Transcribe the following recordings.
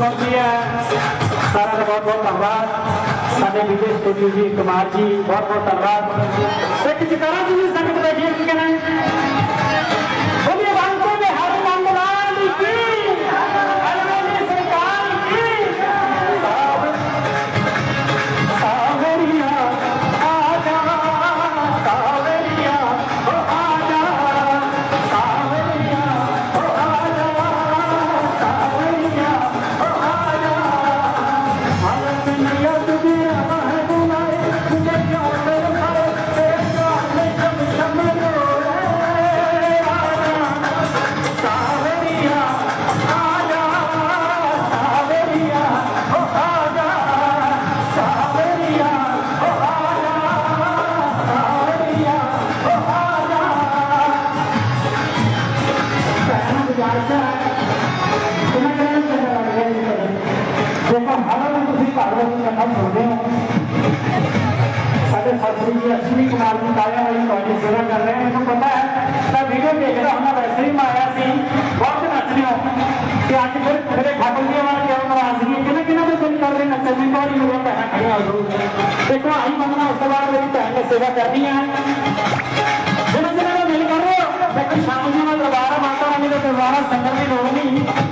ਪਹੁੰਚੀ ਹੈ ਸਾਰਿਆਂ ਦਾ ਬਹੁਤ ਬਹੁਤ ਧੰਨਵਾਦ। ਸਾਡੇ ਵਿਜੇ ਸਟੂਡੀਓ ਜੀ, ਕੁਮਾਰ ਜੀ ਬਹੁਤ ਬਹੁਤ ਧੰਨਵਾਦ। ਇੱਕ ਜਕਾਰਾ ਜੀ ਸੰਗਤ ਬੈਠੀ ਹੈ, ਕੀ ਕਹਿਣਾ ਅਸ਼ਵਨੀ ਕੁਮਾਰ ਜੀ ਤੁਹਾਡੀ ਸੇਵਾ ਕਰ ਰਹੇ ਮੈਨੂੰ ਪਤਾ ਹੈ, ਮੈਂ ਵੀਡੀਓ ਦੇਖਦਾ ਹੁੰਦਾ, ਵੈਸੇ ਹੀ ਮੈਂ ਆਇਆ ਸੀ। ਬਹੁਤ ਨੱਚਦੇ ਹੋ ਤੇ ਅੱਜ ਫਿਰ ਮੇਰੇ ਠਾਕੁਰ ਜੀ ਵਾਲਾ ਕਿਉਂ ਨਾਰਾਜ਼ਗੀ ਹੈ? ਕਿਹਨਾਂ ਕਿਹਨਾਂ ਦੇ ਦਿਲ ਕਰ ਰਹੇ ਨੱਚਣ ਦੀ ਕੋਈ ਮੇਰੀਆਂ ਭੈਣਾਂ ਖੜੀਆਂ ਹੋ ਜਾਊ ਦੇਖੋ, ਆਹੀ ਮੰਗਣਾ ਉਸ ਤੋਂ ਬਾਅਦ ਮੇਰੀ ਭੈਣ ਨੇ ਸੇਵਾ ਕਰਨੀ ਹੈ ਜਿਹਨਾਂ ਜਿਹਨਾਂ ਦਾ ਮਿਲ ਕਰ ਰਿਹਾ ਦੇਖੋ, ਸ਼ਾਮ ਨੂੰ ਮੈਂ ਦਰਬਾਰ ਮਾਤਾ ਰਾਣੀ ਦਾ ਦਰਬਾਰ ਸੰਗਤ ਦੀ ਲੋੜ ਨਹੀਂ।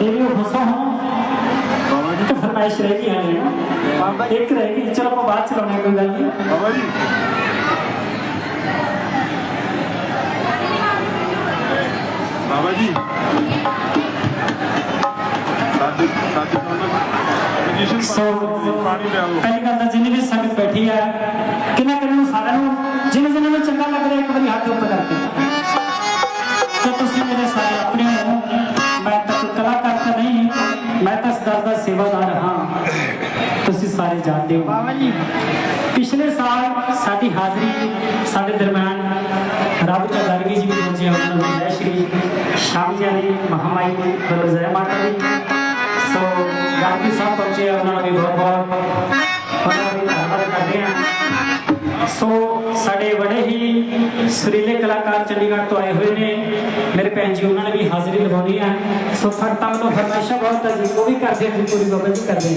ਦੇਵੀ ਗੁੱਸਾ ਹਾਂ। ਜੀ ਤਾਂ ਫਰਮਾਇਸ਼ ਰਹਿ ਗਈ ਹੈ ਨਾ। ਇੱਕ ਰਹਿ ਗਈ ਚਲੋ ਆਪਾਂ ਬਾਅਦ ਚਲਾਉਣੇ ਕੋਈ ਗੱਲ ਨਹੀਂ। ਬਾਬਾ ਜੀ। ਬਾਬਾ ਜੀ। ਸਾਡੇ ਸਾਡੇ ਕੋਲ ਸੋ ਪਾਣੀ ਲੈ ਆਓ ਪਹਿਲੀ ਗੱਲ ਤਾਂ ਜਿੰਨੀ ਵੀ ਸੰਗਤ ਬੈਠੀ ਆ ਕਿੰਨਾ ਕਿੰਨਾ ਨੂੰ ਸਾਰਿਆਂ ਨੂੰ ਜਿਨ੍ਹਾਂ ਜਿਨ੍ਹਾਂ ਨੂੰ ਚੰਗਾ ਲੱਗ ਰਿਹਾ ਇੱਕ ਵਾਰੀ ਹੱਥ ਉੱਪਰ ਕਰਕੇ। ਜਾਣਦੇ ਹੋ। ਬਾਬਾ ਜੀ, ਪਿਛਲੇ ਸਾਲ ਸਾਡੀ ਹਾਜ਼ਰੀ ਸਾਡੇ ਦਰਮਿਆਨ ਰੱਬ ਦਾ ਦਰਗੀ ਜੀ ਵੀ ਪਹੁੰਚੇ ਉਹਨਾਂ ਨੂੰ ਜੈ ਸ਼੍ਰੀ ਸ਼ਾਮ ਜੀ ਦੀ ਮਹਾਮਾਈ ਵੱਲੋਂ ਜੈ ਮਾਤਾ ਦੀ। ਸੋ ਗਾਂਧੀ ਸਾਹਿਬ ਪਹੁੰਚੇ ਉਹਨਾਂ ਨੂੰ ਵੀ ਬਹੁਤ ਬਹੁਤ ਉਹਨਾਂ ਦਾ ਵੀ ਧੰਨਵਾਦ ਕਰਦੇ ਹਾਂ। ਸੋ ਸਾਡੇ ਬੜੇ ਹੀ ਸੁਰੀਲੇ ਕਲਾਕਾਰ ਚੰਡੀਗੜ੍ਹ ਤੋਂ ਆਏ ਹੋਏ ਨੇ। ਮੇਰੇ ਭੈਣ ਜੀ, ਉਹਨਾਂ ਨੇ ਵੀ ਹਾਜ਼ਰੀ ਲਗਾਉਣੀ ਹੈ ਸੋ ਸੰਤਾਂ ਤੋਂ ਫਰਮਾਇਸ਼ਾਂ ਬਹੁਤ ਹੈ ਜੀ, ਉਹ ਵੀ ਕਰਦੇ ਹਾਂ ਜੀ, ਪੂਰੀ ਬਾਬਾ ਜੀ ਕਰਦੇ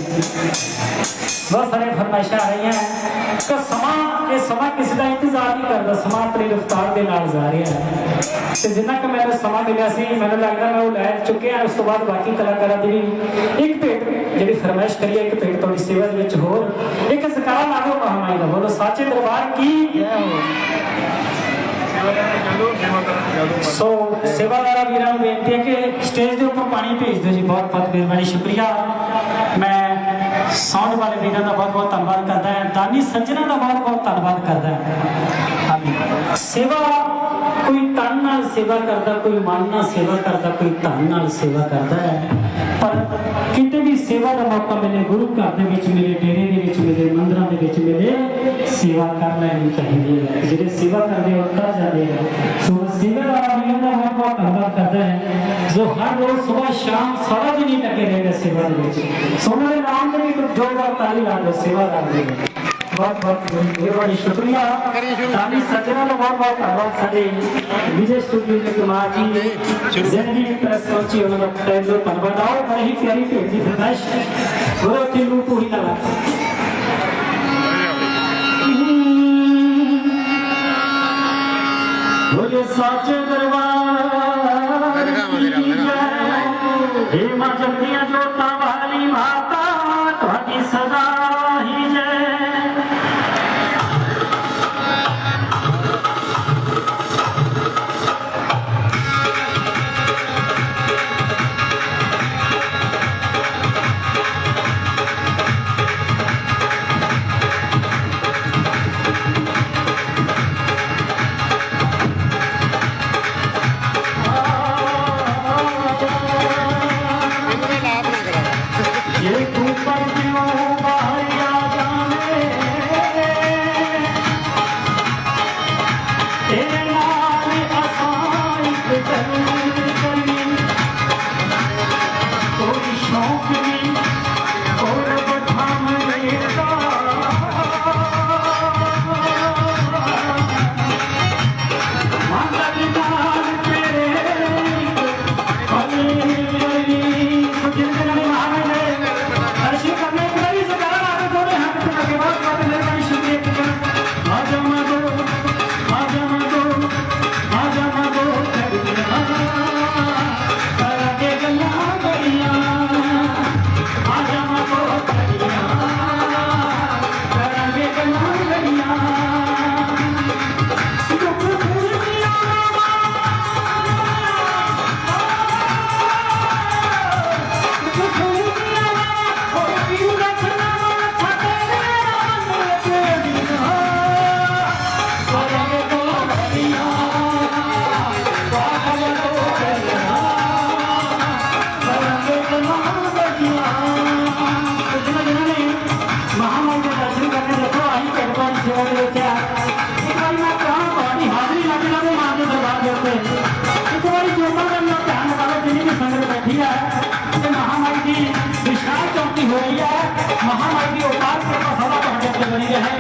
ਹਾਂ ਬਹੁਤ ਸਾਰੇ ਫਰਮਾਇਸ਼ਾਂ ਆ ਰਹੀਆਂ ਕਿ ਸਮਾਂ ਇਹ ਸਮਾਂ ਕਿਸੇ ਦਾ ਇੰਤਜ਼ਾਰ ਨਹੀਂ ਕਰਦਾ ਸਮਾਂ ਆਪਣੀ ਰਫ਼ਤਾਰ ਦੇ ਨਾਲ ਜਾ ਰਿਹਾ ਹੈ ਤੇ ਜਿੰਨਾ ਕਿ ਮੈਨੂੰ ਸਮਾਂ ਮਿਲਿਆ ਸੀ ਮੈਨੂੰ ਲੱਗਦਾ ਮੈਂ ਉਹ ਲੈ ਚੁੱਕਿਆ ਉਸ ਤੋਂ ਬਾਅਦ ਬਾਕੀ ਕਲਾਕਾਰਾਂ ਦੀ ਵੀ ਇੱਕ ਭੇਟ ਜਿਹੜੀ ਫਰਮਾਇਸ਼ ਕਰੀ ਹੈ ਇੱਕ ਭੇਟ ਤੁਹਾਡੀ ਸੇਵਾ ਦੇ ਵਿੱਚ ਹੋਰ ਇੱਕ ਜ਼ਕਾਰਾ ਲਾ ਦਿਓ ਮਹਾਮਾਈ ਦਾ ਬੋਲੋ ਸਾਚੇ ਦਰਬਾਰ ਕੀ ਜੈ ਹੋ ਸੇਵਾ ਕਰਨ ਚੱਲੋ ਸੇਵਾ ਕਰਨ ਚੱਲੋ ਸੋ ਸੇਵਾਦਾਰਾਂ ਵੀਰਾਂ ਨੂੰ ਬੇਨਤੀ ਹੈ ਕਿ ਸਟੇਜ ਦੇ ਉੱਪਰ ਪਾਣੀ ਭੇਜ ਦਿਓ ਜੀ ਬਹੁਤ ਬਹੁਤ ਮਿਹਰਬਾਨੀ ਸ਼ੁਕਰੀਆ ਮੈਂ ਸਾਊਂਡ ਵਾਲੇ ਵੀਰਾਂ ਦਾ ਬਹੁਤ ਬਹੁਤ ਧੰਨਵਾਦ ਕਰਦਾ ਹੈ। ਦਾਨੀ ਸੱਜਣਾ ਦਾ ਬਹੁਤ ਬਹੁਤ ਧੰਨਵਾਦ ਕਰਦਾ ਹੈ। ਸੇਵਾ, ਕੋਈ ਤਨ ਨਾਲ ਸੇਵਾ ਕਰਦਾ, ਕੋਈ ਮਨ ਨਾਲ ਸੇਵਾ ਕਰਦਾ, ਕੋਈ ਧਨ ਨਾਲ ਸੇਵਾ ਕਰਦਾ ਹੈ। ਪਰ ਕਿਤੇ ਵੀ ਸੇਵਾ ਦਾ ਮੌਕਾ ਮਿਲੇ, ਗੁਰੂ ਘਰ ਦੇ ਵਿੱਚ ਮਿਲੇ, ਡੇਰੇ ਮਿਲੇ ਸੇਵਾ ਕਰ ਲੈਣੀ ਚਾਹੀਦੀ ਹੈ ਜਿਹੜੇ ਸੇਵਾ ਕਰਦੇ ਹੋ ਤਾਂ ਜਾਂਦੇ ਆ ਸੋ ਸੇਵਾਦਾਰ ਵੀਰਾਂ ਦਾ ਬਹੁਤ ਬਹੁਤ ਧੰਨਵਾਦ ਕਰਦਾ ਹੈ ਜੋ ਹਰ ਰੋਜ਼ ਸਵੇਰ ਸ਼ਾਮ ਸਾਰਾ ਦਿਨ ਹੀ ਲੱਗੇ ਰਹਿੰਦੇ ਸੇਵਾ ਦੇ ਵਿੱਚ ਸੋ ਉਹਨਾਂ ਦੇ ਨਾਮ ਤੇ ਵੀ ਇੱਕ ਜੋਰਦਾਰ ਤਾਲੀ ਲਾ ਦਿਓ ਸੇਵਾਦਾਰ ਦੇ ਬਹੁਤ ਬਹੁਤ ਮਿਹਰਬਾਨੀ ਸ਼ੁਕਰੀਆ ਦਾਨੀ ਸੱਜਣਾ ਦਾ ਬਹੁਤ ਬਹੁਤ ਧੰਨਵਾਦ ਸਾਡੇ ਵਿਜੇ ਸਟੂਡੀਓ ਦੇ ਕੁਮਾਰ ਜੀ ਜ਼ਿੰਦਗੀ ਪ੍ਰੈਸ ਪਹੁੰਚੀ ਉਹਨਾਂ ਦਾ ਤਹਿ ਦਿਲੋਂ ਧੰਨਵਾਦ ਆਓ ਬੜੀ ਹੀ ਪਿਆਰੀ ਭੇਟ ਦੀ ਫਰਮਾਇਸ਼ ਗੁਰੂ ਜੀ ਨੂੰ ਪੂਰੀ ਲਾ ਬੋਲੇ ਸਾਚੇ ਹੈ ਮਹਾਮਾਈ ਦੀ ਉਪਾਰ ਕਿਰਪਾ ਸਦਾ ਤੁਹਾਡੇ ਉੱਤੇ ਬਣੀ ਰਹੇ